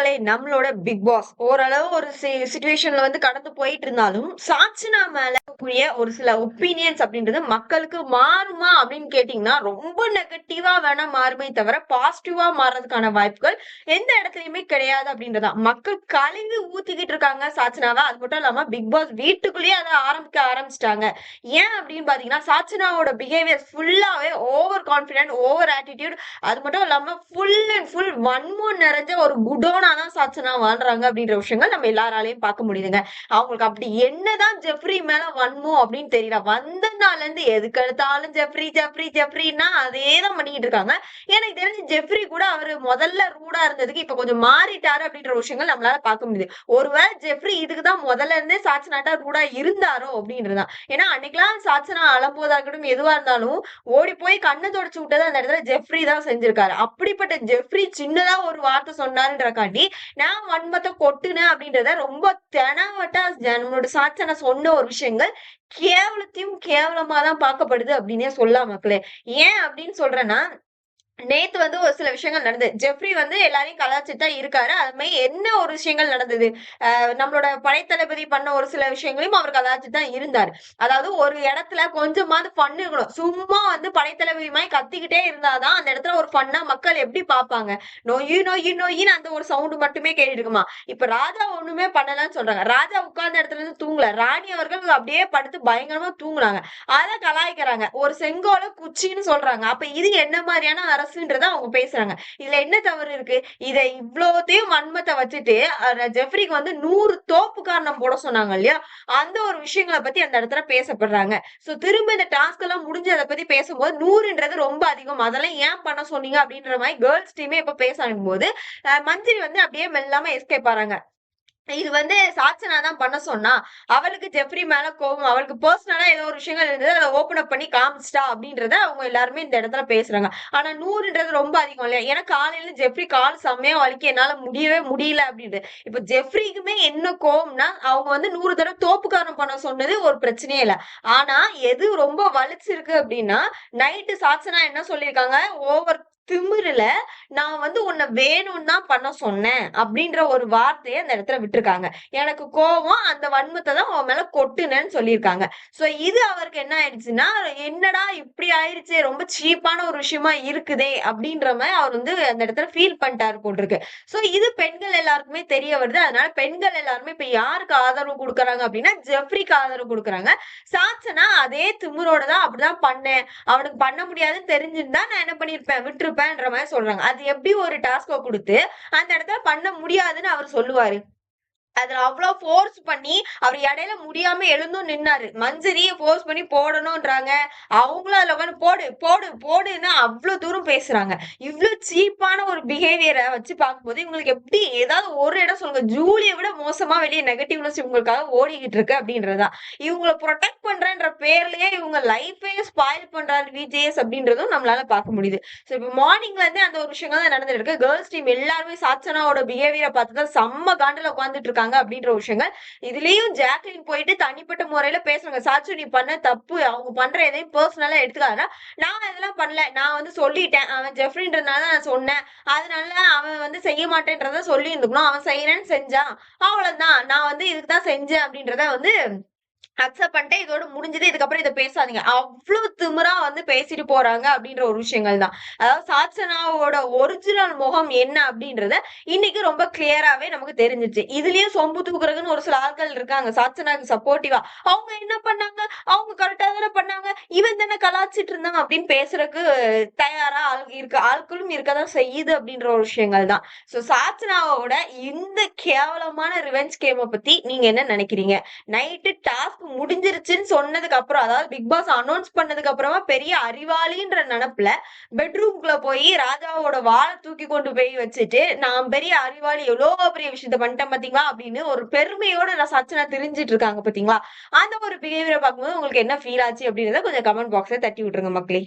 மக்களே நம்மளோட big pass ஓரளவு ஒரு சுச்சுவேஷன்ல வந்து கடந்து போயிட்டு இருந்தாலும் சாட்சினா மேல கூடிய ஒரு சில ஒப்பீனியன்ஸ் அப்படின்றது மக்களுக்கு மாறுமா அப்படின்னு கேட்டீங்கன்னா ரொம்ப நெகட்டிவா வேணா மாறுமே தவிர பாசிட்டிவா மாறதுக்கான வாய்ப்புகள் எந்த இடத்துலயுமே கிடையாது அப்படின்றதா மக்கள் கழுவி ஊத்திக்கிட்டு இருக்காங்க சாட்சினாவை. அது மட்டும் இல்லாம பிக் பாஸ் வீட்டுக்குள்ளேயே அதை ஆரம்பிக்க ஆரம்பிச்சிட்டாங்க. ஏன் அப்படின்னு பாத்தீங்கன்னா சாட்சினாவோட பிஹேவியர் ஃபுல்லாவே ஓவர் கான்பிடன்ட் ஓவர் ஆட்டிடியூட் அது மட்டும் இல்லாம ஃபுல் அண்ட் ஃபுல் வன்மம் நிறைஞ்ச ஒரு குடோனா தான் வாழ்றாங்க அப்படின்ற விஷயங்கள் நம்ம எல்லாராலையும் பார்க்க முடியுதுங்க. அவங்களுக்கு அப்படி என்னதான் ஜெஃப்ரி மேல வன்மோ அப்படின்னு தெரியல. வந்த நாள்ல இருந்து எதுக்கு எடுத்தாலும் ஜெஃப்ரி ஜெஃப்ரி ஜெஃப்ரின்னா அதே தான் பண்ணிக்கிட்டு இருக்காங்க. எனக்கு தெரிஞ்சு ஜெஃப்ரி கூட அவரு முதல்ல ரூடா இருந்ததுக்கு இப்ப கொஞ்சம் மாறிட்டாரு அப்படின்ற விஷயங்கள் நம்மளால பார்க்க முடியுது. ஒருவேளை ஜெஃப்ரி இதுக்கு தான் முதல்ல இருந்தே சாட்சினாட்டா ரூடா இருந்தாரோ அப்படின்றதுதான். ஏன்னா அன்னைக்கெல்லாம் சாட்சனா அலம்போதா இருக்கட்டும் எதுவா இருந்தாலும் ஓடி போய் கண்ணை தொடச்சு விட்டதை அந்த இடத்துல ஜெஃப்ரி தான் செஞ்சிருக்காரு. அப்படிப்பட்ட ஜெஃப்ரி சின்னதா ஒரு வார்த்தை சொன்னாருன்றக்காண்டி நான் வன்மத்தை கொட்டுனேன் அப்படின்றத ரொம்ப தெனாவட்டா நம்மளோட சாட்சனை சொன்ன ஒரு விஷயங்கள் கேவலத்தையும் கேவலமா தான் பார்க்கப்படுது அப்படின்னே சொல்லலாம் மக்களே. ஏன் அப்படின்னு சொல்றேன்னா நேத்து வந்து ஒரு சில விஷயங்கள் நடந்தது. ஜெஃப்ரி வந்து எல்லாரையும் கலாச்சிட்டு தான் இருக்காரு. அது மாதிரி என்ன ஒரு விஷயங்கள் நடந்தது? நம்மளோட படைத்தளபதி பண்ண ஒரு சில விஷயங்களையும் அவர் கலாச்சிட்டு தான் இருந்தாரு. அதாவது ஒரு இடத்துல கொஞ்சமாவது ஃபன் இருக்கணும். சும்மா வந்து படைத்தளபதி மாதிரி கத்திக்கிட்டே இருந்தாதான் அந்த இடத்துல ஒரு ஃபன்னா மக்கள் எப்படி பார்ப்பாங்க? நோயி நோயி நொய்யின்னு அந்த ஒரு சவுண்டு மட்டுமே கேட்டுருக்குமா? இப்ப ராஜா ஒண்ணுமே பண்ணலன்னு சொல்றாங்க. ராஜா உட்கார்ந்த இடத்துல இருந்து தூங்கல. ராணி அவர்கள் அப்படியே படுத்து பயங்கரமா தூங்குனாங்க. அதை கலாய்க்கிறாங்க. ஒரு செங்கோல குச்சின்னு சொல்றாங்க. அப்ப இது என்ன மாதிரியான அரசு அரசுன்றத அவங்க பேசுறாங்க. இதுல என்ன தவறு இருக்கு? இதை இவ்வளோத்தையும் வன்மத்தை வச்சுட்டு ஜெஃப்ரிக்கு வந்து நூறு தோப்பு காரணம் போட சொன்னாங்க இல்லையா? அந்த ஒரு விஷயங்களை பத்தி அந்த இடத்துல பேசப்படுறாங்க. சோ திரும்ப இந்த டாஸ்க் எல்லாம் முடிஞ்சு அதை பத்தி பேசும்போது நூறுன்றது ரொம்ப அதிகம். அதெல்லாம் ஏன் பண்ண சொன்னீங்க அப்படின்ற மாதிரி கேர்ள்ஸ் டீமே இப்ப பேச போது மந்திரி வந்து அப்படியே மெல்லாம எஸ்கேப் ஆறாங்க. இது வந்து சாட்சனா தான் பண்ண சொன்னா அவளுக்கு ஜெஃப்ரி மேல கோபம் அவளுக்கு பர்சனலா ஏதோ ஒரு விஷயங்கள் இருந்தது அதை ஓபன் அப் பண்ணி காமிச்சிட்டா அப்படின்றத அவங்க எல்லாருமே இந்த இடத்துல பேசுறாங்க. ஆனா நூறுன்றது ரொம்ப அதிகம் இல்லையா? ஏன்னா காலையில ஜெஃப்ரி கால் செம்மையா வலிக்க என்னால முடியவே முடியல அப்படின்ட்டு. இப்ப ஜெஃப்ரிக்குமே என்ன கோபம்னா அவங்க வந்து நூறு தடவை தோப்புக்காரன் பண்ண சொன்னது ஒரு பிரச்சனையே இல்லை. ஆனா எது ரொம்ப வலிச்சிருக்கு அப்படின்னா நைட்டு சாட்சனா என்ன சொல்லியிருக்காங்க? ஓவர் திமிருல நான் வந்து உன்னை வேணும்னு தான் பண்ண சொன்னேன் அப்படின்ற ஒரு வார்த்தையை அந்த இடத்துல விட்டுருக்காங்க. எனக்கு கோவம் அந்த வன்மத்தை தான் உன் மேல கொட்டுனேன்னு சொல்லியிருக்காங்க. சோ இது அவருக்கு என்ன ஆயிடுச்சுன்னா என்னடா இப்படி ஆயிடுச்சு ரொம்ப சீப்பான ஒரு விஷயமா இருக்குதே அப்படின்ற மாதிரி அவர் வந்து அந்த இடத்துல ஃபீல் பண்ணிட்டாரு போட்டிருக்கு. சோ இது பெண்கள் எல்லாருக்குமே தெரிய வருது. அதனால பெண்கள் எல்லாருமே இப்ப யாருக்கு ஆதரவு கொடுக்குறாங்க அப்படின்னா ஜெஃப்ரிக்கு ஆதரவு கொடுக்குறாங்க. சாட்சனா அதே திமுரோட தான் அப்படிதான் பண்ணேன். அவனுக்கு பண்ண முடியாதுன்னு தெரிஞ்சிருந்தா நான் என்ன பண்ணிருப்பேன் கொடுப்பேன்ற மாதிரி சொல்றாங்க. அது எப்படி ஒரு டாஸ்கை கொடுத்து அந்த இடத்துல பண்ண முடியாதுன்னு அவர் சொல்லுவாரு. அதுல அவ்வளவு ஃபோர்ஸ் பண்ணி அவர் இடையில முடியாம எழுந்தும் நின்னாரு. மஞ்சரியை ஃபோர்ஸ் பண்ணி போடணும்ன்றாங்க. அவங்களும் அதுல உட்காந்து போடு போடு போடுன்னு அவ்வளவு தூரம் பேசுறாங்க. இவ்வளவு சீப்பான ஒரு பிஹேவியரை வச்சு பார்க்கும்போது இவங்களுக்கு எப்படி ஏதாவது ஒரு இடம் சொல்லுங்க. ஜூலியை விட மோசமா வெளியே நெகட்டிவ்னஸ் இவங்களுக்காக ஓடிக்கிட்டு இருக்கு அப்படின்றதுதான். இவங்களை ப்ரொடெக்ட் பண்றன்ற பேர்லயே இவங்க லைஃபையும் ஸ்பாயில் பண்றாரு விஜேஎஸ் அப்படின்றதும் நம்மளால பார்க்க முடியுது. ஸோ இப்போ மார்னிங்ல இருந்தே அந்த ஒரு விஷயங்கள் தான் நடந்துட்டு இருக்கு. கேர்ள்ஸ் டீம் எல்லாருமே சாச்சனாவோட பிஹேவியரை பார்த்து தான் செம்ம காண்டில் உட்காந்துட்டு இருக்காங்க. அப்படின்ற விஷயங்கள். இதுலயும் ஜாக்லின் போயிட்டு தனிப்பட்ட முறையில பேசுறாங்க. சாச்சு நீ பண்ண தப்பு அவங்க பண்ற எதையும் பர்சனலா எடுத்துக்காதா நான் இதெல்லாம் பண்ணல. நான் வந்து சொல்லிட்டேன். அவன் ஜெஃப்ரின்றதுனால நான் சொன்னேன். அதனால அவன் வந்து செய்ய மாட்டேன்றத சொல்லி இருந்துக்கணும் அவன் செய்யறேன்னு செஞ்சான். அவ்வளவுதான். நான் வந்து இதுக்கு தான் செஞ்சேன் அப்படின்றத வந்து அக்செப்ட் பண்ணிட்டு இதோட முடிஞ்சது இதுக்கப்புறம் இதை பேசாதீங்க. அவ்வளவு திமிரா வந்து பேசிட்டு போறாங்க அப்படின்ற ஒரு விஷயங்கள் தான். அதாவது சாட்சனாவோட ஒரிஜினல் முகம் என்ன அப்படின்றத இன்னைக்கு ரொம்ப கிளியராவே நமக்கு தெரிஞ்சிச்சு இதுலயும் சொம்பு தூக்குறதுன்னு ஒரு சில ஆட்கள் இருக்காங்க. சாட்சனாக்கு சப்போர்ட்டிவா அவங்க என்ன பண்ணாங்க? அவங்க கரெக்டா தானே பண்ணாங்க? இவன் தானே கலாச்சிட்டு இருந்தாங்க அப்படின்னு பேசுறதுக்கு தயாரா ஆள் இருக்க ஆட்களும் இருக்கதான் செய்யுது அப்படின்ற ஒரு விஷயங்கள் தான். சோ சாட்சனாவோட இந்த கேவலமான ரிவெஞ்ச் கேமை பத்தி நீங்க என்ன நினைக்கிறீங்க? நைட்டு டாஸ்க் முடிஞ்சிருச்சுன்னு சொன்னதுக்கு அப்புறம் அதாவது பிக் பாஸ் அனௌன்ஸ் பண்ணதுக்கு அப்புறமா பெரிய அறிவாளின்ற நினப்புல பெட்ரூம்குள்ள போய் ராஜாவோட வாழை தூக்கி கொண்டு போய் வச்சுட்டு நான் பெரிய அறிவாளி எவ்வளவு பெரிய விஷயத்த பண்ணிட்டேன் பாத்தீங்களா? அப்படின்னு ஒரு பெருமையோட நான் சச்சனா தெரிஞ்சிட்டு இருக்காங்க பாத்தீங்களா? அந்த ஒரு பிஹேவியரை பார்க்கும்போது உங்களுக்கு என்ன ஃபீல் ஆச்சு அப்படின்றத கொஞ்சம் கமெண்ட் பாக்ஸ்ல தட்டி விட்டுருங்க மக்களே.